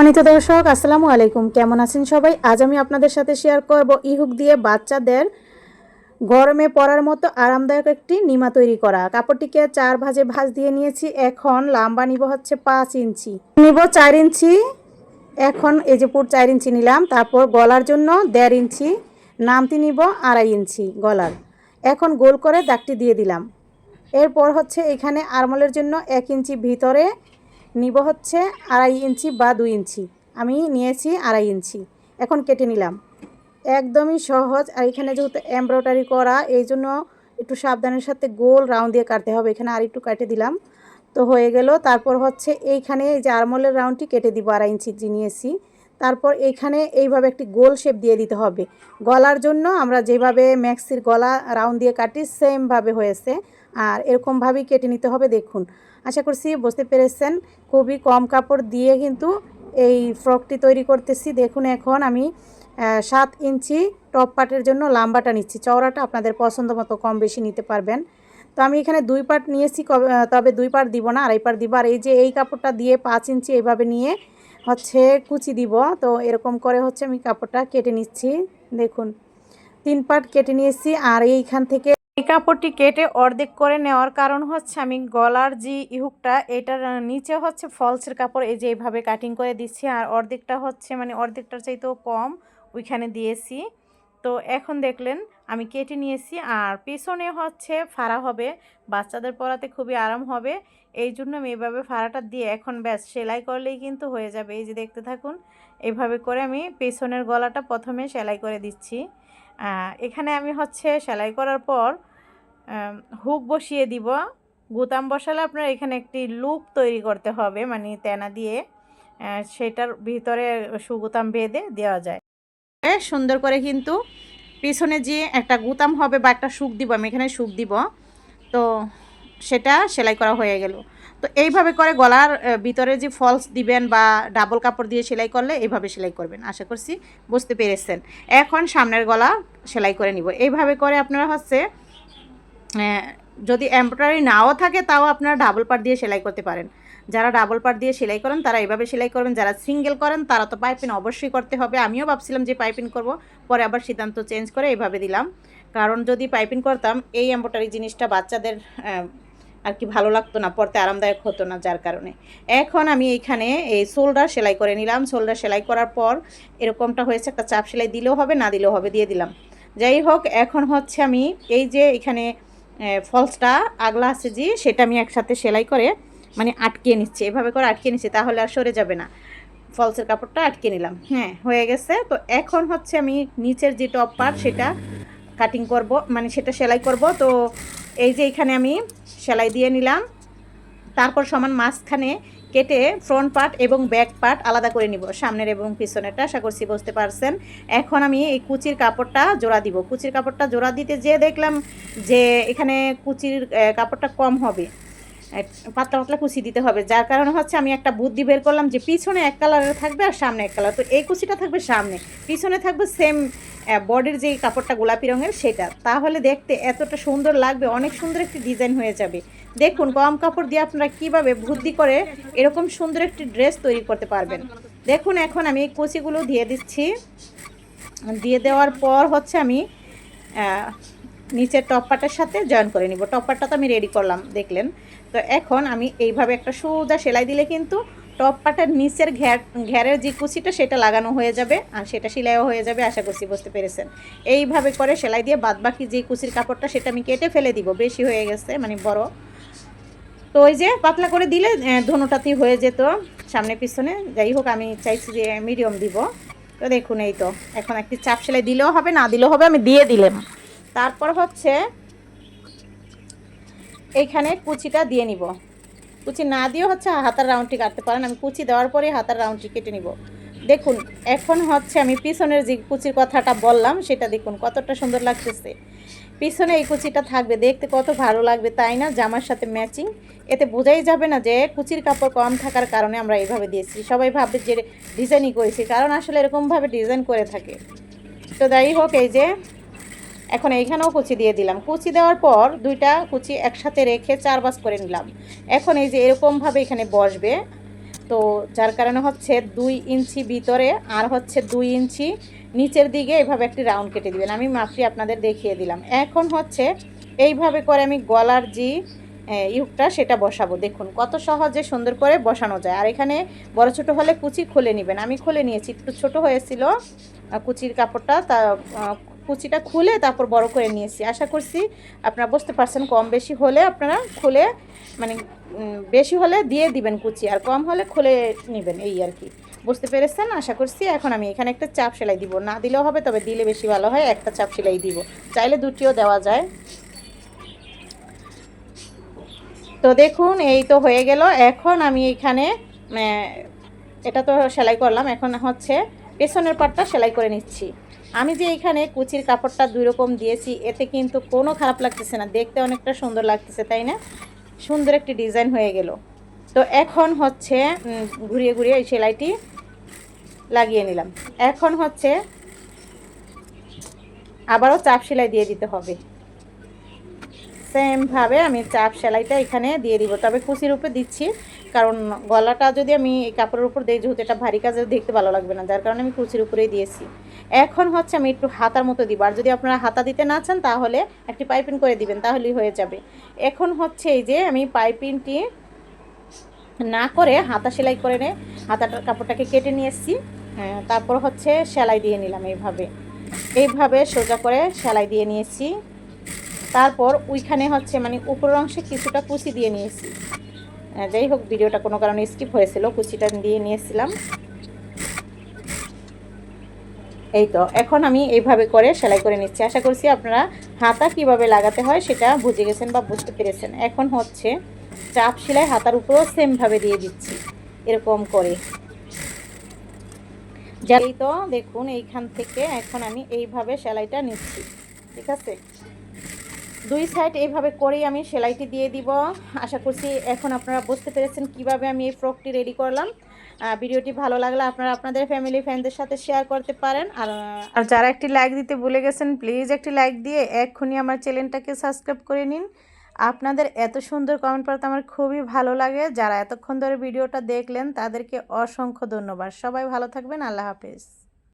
সম্মানিত দর্শক, আসসালামু আলাইকুম। কেমন আছেন সবাই? আজ আমি আপনাদের সাথে শেয়ার করব ইহুক দিয়ে বাচ্চাদের গরমে পরার মতো আরামদায়ক একটি নিমা তৈরি করা। কাপড়টিকে চার ভাজে ভাজ দিয়ে নিয়েছি। এখন লাম্বা নিব হচ্ছে পাঁচ ইঞ্চি। নিব চার ইঞ্চি। এখন এই যে পুর চার ইঞ্চি নিলাম। তারপর গলার জন্য দেড় ইঞ্চি। নামতি নিব আড়াই ইঞ্চি গলার। এখন গোল করে দাগটি দিয়ে দিলাম। এরপর হচ্ছে এখানে আরমলের জন্য এক ইঞ্চি ভিতরে নিব হচ্ছে আড়াই ইঞ্চি বা দুই ইঞ্চি। আমি নিয়েছি আড়াই ইঞ্চি। এখন কেটে নিলাম। একদমই সহজ। আর এখানে যেহেতু এমব্রয়ডারি করা, এই জন্য একটু সাবধানের সাথে গোল রাউন্ড দিয়ে কাটতে হবে। এখানে আর একটু কাটে দিলাম। তো হয়ে গেল। তারপর হচ্ছে এইখানে এই যে আরমলের রাউন্ডটি কেটে দিব আড়াই ইঞ্চি নিয়েছি। তারপর এইখানে এইভাবে একটি গোল শেপ দিয়ে দিতে হবে। গলার জন্য আমরা যেভাবে ম্যাক্সির গলা রাউন্ড দিয়ে কাটি, সেমভাবে হয়েছে। আর এরকমভাবেই কেটে নিতে হবে। দেখুন আশা করছি বুঝতে পেরেছেন। খুবই কম কাপড় দিয়ে কিন্তু এই ফ্রকটি তৈরি করতেছি। দেখুন এখন আমি সাত ইঞ্চি টপ পার্টের জন্য লাম্বাটা নিচ্ছি। চওড়াটা আপনাদের পছন্দ মতো কম বেশি নিতে পারবেন। তো আমি এখানে দুই পার্ট নিয়েছি তবে দুই পার্ট দিব না, আড়াই পার্ট দিব। আর এই যে এই কাপড়টা দিয়ে পাঁচ ইঞ্চি এইভাবে নিয়ে হচ্ছে কুচি দিব। তো এরকম করে হচ্ছে আমি কাপড়টা কেটে নিচ্ছি। দেখুন, তিন পার্ট কেটে নিয়েছি। আর এইখান থেকে এই কাপড়টি কেটে অর্ধেক করে নেওয়ার কারণ হচ্ছে আমি গলার যে ইহুকটা, এটার নিচে হচ্ছে ফলসের কাপড়, এই যে এইভাবে কাটিং করে দিচ্ছি আর অর্ধেকটা হচ্ছে মানে অর্ধেকটার চাইতেও কম ওইখানে দিয়েছি। তো এখন দেখলেন আমি কেটে নিয়েছি আর পেছনে হচ্ছে ফাড়া হবে, বাচ্চাদের পরাতে খুবই আরাম হবে, এই জন্য আমি এভাবে ফাড়াটা দিয়ে এখন ব্যাস সেলাই করলেই কিন্তু হয়ে যাবে। এই যে দেখতে থাকুন, এভাবে করে আমি পেছনের গলাটা প্রথমে সেলাই করে দিচ্ছি। এখানে আমি হচ্ছে সেলাই করার পর হুক বসিয়ে দিব। গুতাম বসালে আপনার এখানে একটি লুপ তৈরি করতে হবে মানে তেনা দিয়ে সেটার ভিতরে সুগুতাম বেঁধে দেওয়া যায়। সুন্দর করে কিন্তু পিছনে যে একটা গুতাম হবে বা একটা সুখ দিব, আমি এখানে সুখ দিব, তো সেটা সেলাই করা হয়ে গেল। তো এইভাবে করে গলার ভিতরে যে ফলস দিবেন বা ডাবল কাপড় দিয়ে সেলাই করলে এইভাবে সেলাই করবেন, আশা করছি বুঝতে পেরেছেন। এখন সামনের গলা সেলাই করে নিব। এইভাবে করে আপনারা হচ্ছে যদি এমব্রয়ডারি নাও থাকে, তাও আপনারা ডাবল পার্ট দিয়ে সেলাই করতে পারেন। যারা ডাবল পার্ট দিয়ে সেলাই করেন, তারা এইভাবে সেলাই করবেন। যারা সিঙ্গেল করেন, তারা তো পাইপিং অবশ্যই করতে হবে। আমিও ভাবছিলাম যে পাইপিং করব, পরে আবার সিদ্ধান্ত চেঞ্জ করে এইভাবে দিলাম। কারণ যদি পাইপিং করতাম, এই এমব্রয়ডারি জিনিসটা বাচ্চাদের আর কি ভালো লাগতো না পরতে আরামদায়ক হতো না যার কারণে। এখন আমি এইখানে এই শোল্ডার সেলাই করে নিলাম। শোল্ডার সেলাই করার পর এরকমটা হয়েছে, একটা চাপ সেলাই দিলেও হবে, না দিলেও হবে, দিয়ে দিলাম। যাই হোক, এখন হচ্ছে আমি এই যে এখানে ফলসটা আগলা আছে যে, সেটা আমি একসাথে সেলাই করে মানে আটকে নিচ্ছি। এভাবে করে আটকে নিচ্ছি, তাহলে আর সরে যাবে না। ফলসের কাপড়টা আটকে নিলাম। হ্যাঁ হয়ে গেছে। তো এখন হচ্ছে আমি নিচের যে টপ পার সেটা কাটিং করব মানে সেটা সেলাই করব। তো এই যে এখানে আমি সেলাই দিয়ে নিলাম। তারপর সমান মাঝখানে কেটে ফ্রন্ট পার্ট এবং ব্যাক পার্ট আলাদা করে নিব। সামনের এবং পিছনেরটা, আশা করছি বুঝতে পারছেন। এখন আমি এই কুচির কাপড়টা জোড়া দিব। কুচির কাপড়টা জোড়া দিতে যেয়ে দেখলাম যে এখানে কুচির কাপড়টা কম হবে। পাতলা পাতলা কুচি দিতে হবে। যার কারণে হচ্ছে আমি একটা বুদ্ধি বের করলাম যে পিছনে এক কালারের থাকবে আর সামনে এক কালার। তো এই কুচিটা থাকবে সামনে। পিছনে থাকবে সেম বডির যে কাপড়টা গোলাপি রঙের সেটা। তাহলে দেখতে এতটা সুন্দর লাগবে, অনেক সুন্দর একটি ডিজাইন হয়ে যাবে। দেখুন কম কাপড় দিয়ে আপনারা কীভাবে বুদ্ধি করে এরকম সুন্দর একটি ড্রেস তৈরি করতে পারবেন। দেখুন, এখন আমি কুচিগুলো দিয়ে দিচ্ছি। দিয়ে দেওয়ার পর হচ্ছে আমি নিচের টপপাটার সাথে জয়েন করে নিব। টপপাটটা তো আমি রেডি করলাম, দেখলেন। তো এখন আমি এইভাবে একটা সোজা সেলাই দিলে কিন্তু টপ পাটার নিচের ঘ্যার, ঘ্যারের যে কুচিটা সেটা লাগানো হয়ে যাবে আর সেটা সেলাইও হয়ে যাবে, আশা করছি বুঝতে পেরেছেন। এইভাবে করে সেলাই দিয়ে বাদবাকি যে কুচির কাপড়টা সেটা আমি কেটে ফেলে দিব, বেশি হয়ে গেছে মানে বড়। তো ওই যে পাতলা করে দিলে ধনুটাতেই হয়ে যেত সামনে পিছনে। যাই হোক, আমি চাইছি যে মিডিয়াম দিব। তো দেখুন এই তো, এখন একটি চাপ সেলাই দিলেও হবে, না দিলেও হবে, আমি দিয়ে দিলাম। তারপর হচ্ছে এইখানে কুচিটা দিয়ে নিব। কুচি না দিয়েও হচ্ছে হাতার রাউন্ডটি কাটতে পারেন। আমি কুচি দেওয়ার পরে হাতার রাউন্ডটি কেটে নিব। দেখুন, এখন হচ্ছে আমি পিছনের যে কুচির কথাটা বললাম, সেটা দেখুন কতটা সুন্দর লাগতেছে। পিছনে এই কুচিটা থাকবে, দেখতে কত ভালো লাগবে, তাই না? জামার সাথে ম্যাচিং এতে বোঝাই যাবে না যে কুচির কাপড় কম থাকার কারণে আমরা এইভাবে দিয়েছি। সবাই ভাববে যে ডিজাইনই করেছি, কারণ আসলে এরকমভাবে ডিজাইন করে থাকে। তো যাই হোক, এই যে এখন এইখানেও কুচি দিয়ে দিলাম। কুচি দেওয়ার পর দুইটা কুচি একসাথে রেখে চার বাস করে নিলাম। এখন এই যে এরকমভাবে এখানে বসবে। তো যার কারণে হচ্ছে দুই ইঞ্চি ভিতরে আর হচ্ছে দুই ইঞ্চি নিচের দিকে এভাবে একটি রাউন্ড কেটে দিবেন। আমি মাপটি আপনাদের দেখিয়ে দিলাম। এখন হচ্ছে এইভাবে করে আমি গলার যে ইউকটা সেটা বসাবো। দেখুন কত সহজে সুন্দর করে বসানো যায়। আর এখানে বড় ছোট হলে কুচি খুলে নেবেন। আমি খুলে নিয়েছি। একটু ছোট হয়েছিল কুচির কাপড়টা, তা কুচিটা খুলে তারপর বড় করে নিয়েছি। আশা করছি আপনারা বুঝতে পারছেন, কম বেশি হলে আপনারা খুলে মানে বেশি হলে দিয়ে দিবেন কুচি, আর কম হলে খুলে নেবেন এই আর কি। বুঝতে পেরেছেন? আশা করছি এখন আমি এখানে একটা চাপ সেলাই দিব। না দিলেও হবে, তবে দিলে বেশি ভালো হয়, একটা চাপ সেলাই দিব। চাইলে দুটিও দেওয়া যায়। তো দেখুন, এই তো হয়ে গেল। এখন আমি এখানে এটা তো সেলাই করলাম। এখন হচ্ছে পেছনের পাটটা সেলাই করে নিচ্ছি। আমি যে এখানে কুচির কাপড়টা দুই রকম দিয়েছি, এতে কিন্তু কোনো খারাপ লাগতেছে না। দেখতে অনেকটা সুন্দর লাগতেছে, তাই না? সুন্দর একটি ডিজাইন হয়ে গেল। তো এখন হচ্ছে ঘুরিয়ে ঘুরিয়ে এই সেলাইটি লাগিয়ে নিলাম। এখন হচ্ছে আবারও চাপ সেলাই দিয়ে দিতে হবে। সেমভাবে আমি চাপ সেলাইটা এখানে দিয়ে দিব। তবে কুচির উপরে দিচ্ছি, কারণ গলাটা যদি আমি এই কাপড়ের উপর দিই, যেহেতু এটা ভারী কাজে, দেখতে ভালো লাগবে না। যার কারণে আমি কুচির উপরেই দিয়েছি। এখন হচ্ছে আমি একটু হাতার মতো দিব। আর যদি আপনারা হাতা দিতে না চান তাহলে একটি পাইপিং করে দিবেন তাহলেই হয়ে যাবে। এখন হচ্ছে এই যে আমি পাইপিংটি না করে হাতা সেলাই করে নে হাতাটার কাপড়টাকে কেটে নিয়ে এসেছি। হ্যাঁ, তারপর হচ্ছে সেলাই দিয়ে নিলাম এইভাবে। এইভাবে সোজা করে সেলাই দিয়ে নিয়েছি তারপর ওইখানে হচ্ছে মানে উপরের অংশে কিছুটা কুচি দিয়ে নিয়েছি যাই হোক ভিডিওটা কোনো কারণে স্কিপ হয়েছিল কুচিটা দিয়ে নিয়েছিলাম এই তো, এখন আমি এইভাবে করে সেলাই করে নিচ্ছি। আশা করছি আপনারা হাতা কীভাবে লাগাতে হয় সেটা বুঝে গেছেন বা বুঝতে পেরেছেন। এখন হচ্ছে চাপ সেলাই হাতার উপরেও সেমভাবে দিয়ে দিচ্ছি, এরকম করে। যাই তো, দেখুন এইখান থেকে এখন আমি এইভাবে সেলাইটা নিচ্ছি, ঠিক আছে? দুই সাইড এইভাবে করেই আমি সেলাইটি দিয়ে দিব। আশা করছি এখন আপনারা বুঝতে পেরেছেন কীভাবে আমি এই ফ্রকটি রেডি করলাম। ভিডিওটি ভালো লাগলে আপনারা আপনাদের ফ্যামিলি ফ্রেন্ডদের সাথে শেয়ার করতে পারেন। আর আর যারা একটি লাইক দিতে ভুলে গেছেন প্লিজ একটি লাইক দিয়ে এক্ষুনি আমার চ্যানেলটাকে সাবস্ক্রাইব করে নিন। আপনাদের এত সুন্দর কমেন্ট পড়তে আমার খুবই ভালো লাগে। যারা এতক্ষণ ধরে ভিডিওটা দেখলেন, তাদেরকে অসংখ্য ধন্যবাদ। সবাই ভালো থাকবেন। আল্লাহ হাফেজ।